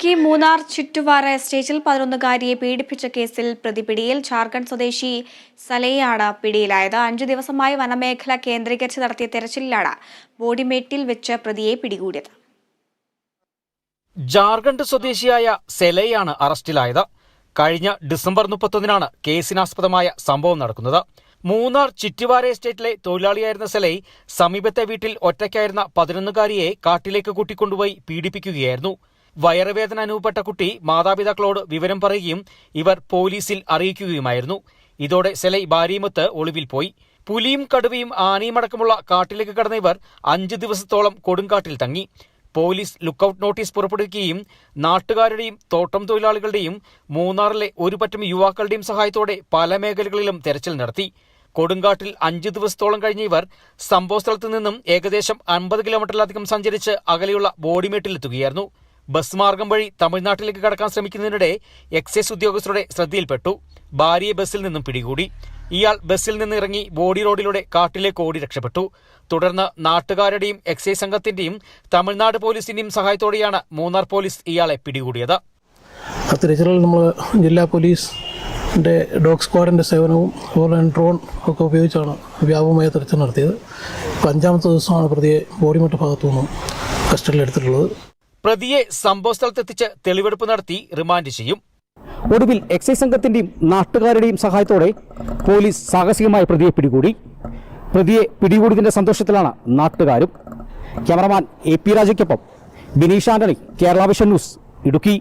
ഇടുക്കി മൂന്നാർ ചുറ്റുവാര എസ്റ്റേറ്റിൽ പതിനൊന്നുകാരിയെ പീഡിപ്പിച്ച കേസിൽ പ്രതി പിടിയിൽ ജാർഖണ്ഡ് സ്വദേശി സലയാണ് പിടിയിലായത്. അഞ്ചു ദിവസമായി വനമേഖല കേന്ദ്രീകരിച്ച് നടത്തിയ തെരച്ചിലിലാണ് ബോഡിമേട്ടിൽ വെച്ച് പ്രതിയെ പിടികൂടിയത്. ജാർഖണ്ഡ് സ്വദേശിയായ സെലയാണ് അറസ്റ്റിലായത്. കഴിഞ്ഞ ഡിസംബർ മുപ്പത്തൊന്നിനാണ് കേസിനാസ്പദമായ സംഭവം നടക്കുന്നത്. മൂന്നാർ ചിറ്റുവാര എസ്റ്റേറ്റിലെ തൊഴിലാളിയായിരുന്ന സെലൈ സമീപത്തെ വീട്ടിൽ ഒറ്റയ്ക്കായിരുന്ന പതിനൊന്നുകാരിയെ കാട്ടിലേക്ക് കൂട്ടിക്കൊണ്ടുപോയി പീഡിപ്പിക്കുകയായിരുന്നു. വയറുവേദന അനുഭവപ്പെട്ട കുട്ടി മാതാപിതാക്കളോട് വിവരം പറയുകയും ഇവർ പോലീസിൽ അറിയിക്കുകയുമായിരുന്നു. ഇതോടെ സെലൈ ഭാര്യയുമൊത്ത് ഒളിവിൽ പോയി. പുലിയും കടുവയും ആനയും അടക്കമുള്ള കാട്ടിലേക്ക് കടന്ന ഇവർ അഞ്ച് ദിവസത്തോളം കൊടുങ്കാട്ടിൽ തങ്ങി. പോലീസ് ലുക്കൌട്ട് നോട്ടീസ് പുറപ്പെടുവിക്കുകയും നാട്ടുകാരുടെയും തോട്ടം തൊഴിലാളികളുടെയും മൂന്നാറിലെ ഒരു പറ്റം യുവാക്കളുടെയും സഹായത്തോടെ പല മേഖലകളിലും തെരച്ചിൽ നടത്തി. കൊടുങ്കാട്ടിൽ അഞ്ച് ദിവസത്തോളം കഴിഞ്ഞ ഇവർ സംഭവസ്ഥലത്ത് നിന്നും ഏകദേശം അൻപത് കിലോമീറ്ററിലധികം സഞ്ചരിച്ച് അകലെയുള്ള ബോഡിമേട്ടിലെത്തുകയായിരുന്നു. ബസ് മാർഗം വഴി തമിഴ്നാട്ടിലേക്ക് കടക്കാൻ ശ്രമിക്കുന്നതിനിടെ എക്സൈസ് ഉദ്യോഗസ്ഥരുടെ ശ്രദ്ധയിൽപ്പെട്ടു. ഭാര്യയെ ബസ്സിൽ നിന്നും പിടികൂടി. ഇയാൾ ബസ്സിൽ നിന്ന് ഇറങ്ങി ബോഡി റോഡിലൂടെ കാട്ടിലേക്ക് ഓടി രക്ഷപ്പെട്ടു. തുടർന്ന് നാട്ടുകാരുടെയും എക്സൈസ് സംഘത്തിന്റെയും തമിഴ്നാട് പോലീസിന്റെയും സഹായത്തോടെയാണ് മൂന്നാർ പോലീസ് ഇയാളെ പിടികൂടിയത്. തിരച്ചിലിൽ നമ്മൾ ജില്ലാ പോലീസിന്റെ ഡോഗ് സ്ക്വാഡിന്റെ സേവനവും അതുപോലെ തന്നെ ഡ്രോൺ ഒക്കെ ഉപയോഗിച്ചാണ് വ്യാപകമായ തിരച്ചിൽ നടത്തിയത്. അഞ്ചാമത്തെ ദിവസമാണ് പ്രതിയെ ബോഡിമെട്ട് ഭാഗത്തു നിന്നും കസ്റ്റഡിയിലെടുത്തിട്ടുള്ളത്. പ്രതിയെ സംഭവസ്ഥലത്തെത്തിച്ച് തെളിവെടുപ്പ് നടത്തി റിമാൻഡ് ചെയ്യും. ഒടുവിൽ എക്സൈസ് സംഘത്തിന്റെയും നാട്ടുകാരുടെയും സഹായത്തോടെ പോലീസ് സാഹസികമായി പ്രതിയെ പിടികൂടി. പ്രതിയെ പിടികൂടിയതിന്റെ സന്തോഷത്തിലാണ് നാട്ടുകാരും. ക്യാമറമാൻ എ പി രാജയ്ക്കൊപ്പം ബിനീഷ് ആന്റണി കേരള വിഷൻ ന്യൂസ് ഇടുക്കി.